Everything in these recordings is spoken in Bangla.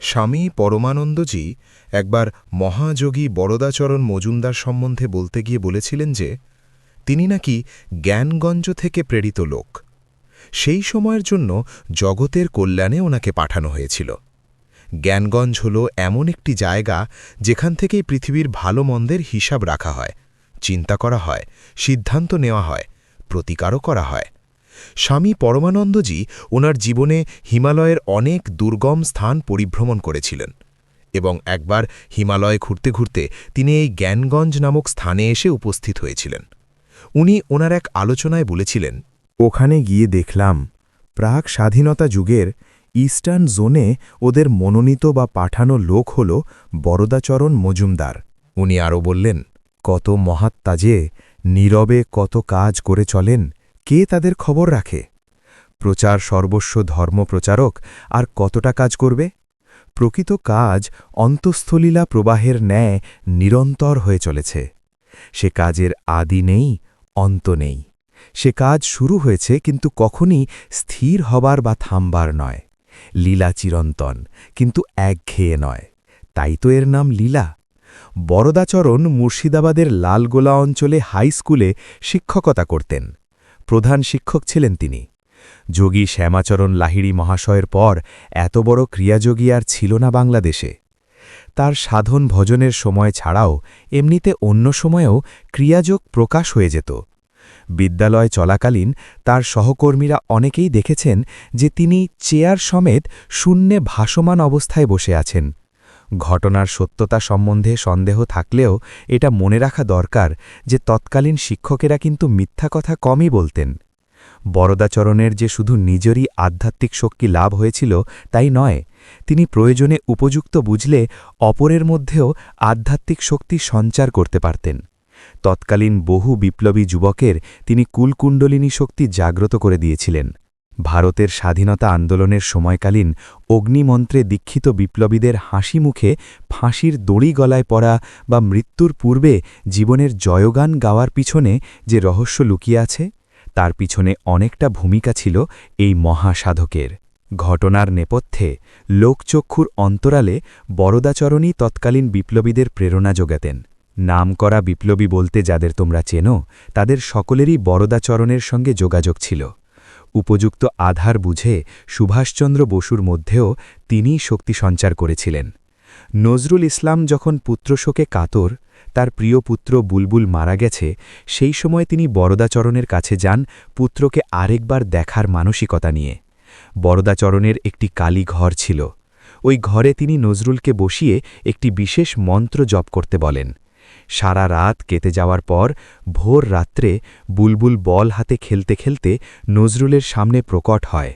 স্বামী পরমানন্দজি একবার মহাযোগী বরদাচরণ মজুমদার সম্বন্ধে বলতে গিয়ে বলেছিলেন যে, তিনি নাকি জ্ঞানগঞ্জ থেকে প্রেরিত লোক। সেই সময়ের জন্য জগতের কল্যাণে ওনাকে পাঠানো হয়েছিল। জ্ঞানগঞ্জ হল এমন একটি জায়গা যেখান থেকেই পৃথিবীর ভালো মন্দের হিসাব রাখা হয়, চিন্তা করা হয়, সিদ্ধান্ত নেওয়া হয়, প্রতিকারও করা হয়। স্বামী পরমানন্দজি ওনার জীবনে হিমালয়ের অনেক দুর্গম স্থান পরিভ্রমণ করেছিলেন এবং একবার হিমালয় ঘুরতে ঘুরতে তিনি এই জ্ঞানগঞ্জ নামক স্থানে এসে উপস্থিত হয়েছিলেন। উনি ওনার এক আলোচনায় বলেছিলেন, ওখানে গিয়ে দেখলাম প্রাক স্বাধীনতা যুগের ইস্টার্ন জোনে ওদের মনোনীত বা পাঠানো লোক হল বরদাচরণ মজুমদার। উনি আরও বললেন, কত মহাত্মা যে নীরবে কত কাজ করে চলেন কে তাদের খবর রাখে? প্রচার সর্বস্ব ধর্মপ্রচারক আর কতটা কাজ করবে? প্রকৃত কাজ অন্তঃস্থলীলা প্রবাহের ন্যায় নিরন্তর হয়ে চলেছে। সে কাজের আদি নেই, অন্ত নেই। সে কাজ শুরু হয়েছে কিন্তু কখনই স্থির হবার বা থামবার নয়। লীলা চিরন্তন কিন্তু একঘেয়ে নয়। তাই তো এর নাম লীলা। বরদাচরণ মুর্শিদাবাদের লালগোলা অঞ্চলে হাই স্কুলে শিক্ষকতা করতেন। প্রধান শিক্ষক ছিলেন তিনি। যোগী শ্যামাচরণ লাহিড়ী মহাশয়ের পর এত বড় ক্রিয়াযোগী আর ছিল না বাংলাদেশে। তার সাধন ভজনের সময় ছাড়াও এমনিতে অন্য সময়েও ক্রিয়াযোগ প্রকাশ হয়ে যেত। বিদ্যালয় চলাকালীন তার সহকর্মীরা অনেকেই দেখেছেন যে তিনি চেয়ার সমেত শূন্যে ভাসমান অবস্থায় বসে আছেন। ঘটনার সত্যতা সম্বন্ধে সন্দেহ থাকলেও এটা মনে রাখা দরকার যে তৎকালীন শিক্ষকেরা কিন্তু মিথ্যা কথা কমই বলতেন। বরদাচরণের যে শুধু নিজেরই আধ্যাত্মিক শক্তি লাভ হয়েছিল তাই নয়, তিনি প্রয়োজনে উপযুক্ত বুঝলে অপরের মধ্যেও আধ্যাত্মিক শক্তি সঞ্চার করতে পারতেন। তৎকালীন বহু বিপ্লবী যুবকের তিনি কুলকুণ্ডলিনী শক্তি জাগ্রত করে দিয়েছিলেন। ভারতের স্বাধীনতা আন্দোলনের সময়কালীন অগ্নিমন্ত্রে দীক্ষিত বিপ্লবীদের হাসি মুখে ফাঁসির দড়ি গলায় পড়া বা মৃত্যুর পূর্বে জীবনের জয়গান গাওয়ার পিছনে যে রহস্য লুকিয়ে আছে, তার পিছনে অনেকটা ভূমিকা ছিল এই মহাসাধকের। ঘটনার নেপথ্যে লোকচক্ষুর অন্তরালে বরদাচরণই তৎকালীন বিপ্লবীদের প্রেরণা যোগাতেন। নামকরা বিপ্লবী বলতে যাদের তোমরা চেনো, তাদের সকলেরই বরদাচরণের সঙ্গে যোগাযোগ ছিল। উপযুক্ত আধার বুঝে সুভাষচন্দ্র বসুর মধ্যেও তিনি শক্তি সঞ্চার করেছিলেন। নজরুল ইসলাম যখন পুত্রশোকে কাতর, তার প্রিয় পুত্র বুলবুল মারা গেছে, সেই সময় তিনি বরদাচরণের কাছে যান পুত্রকে আরেকবার দেখার মানসিকতা নিয়ে। বরদাচরণের একটি কালী ঘর ছিল। ওই ঘরে তিনি নজরুলকে বসিয়ে একটি বিশেষ মন্ত্র জপ করতে বলেন। সারা রাত কেটে যাওয়ার পর ভোর রাত্রে বুলবুল বল হাতে খেলতে খেলতে নজরুলের সামনে প্রকট হয়।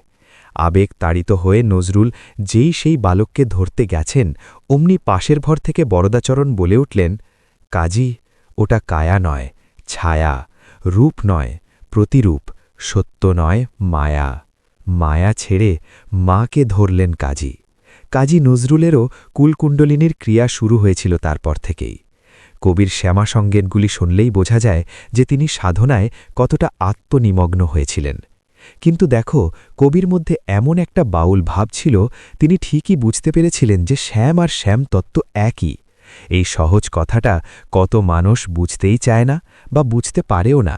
আবেগ তাড়িত হয়ে নজরুল যেই সেই বালককে ধরতে গেছেন, অমনি পাশের ভর থেকে বরদাচরণ বলে উঠলেন, কাজী, ওটা কায়া নয়, ছায়া, রূপ নয়, প্রতিরূপ, সত্য নয়, মায়া। মায়া ছেড়ে মাকে ধরলেন কাজী। কাজী নজরুলেরও কুলকুণ্ডলিনীর ক্রিয়া শুরু হয়েছিল তারপর থেকেই। কবির শ্যামা সঙ্গেতগুলি শুনলেই বোঝা যায় যে তিনি সাধনায় কতটা আত্মনিমগ্ন হয়েছিলেন। কিন্তু দেখো, কবির মধ্যে এমন একটা বাউল ভাব ছিল, তিনি ঠিকই বুঝতে পেরেছিলেন যে শ্যাম আর শ্যাম তত্ত্ব একই। এই সহজ কথাটা কত মানুষ বুঝতেই চায় না বা বুঝতে পারেও না।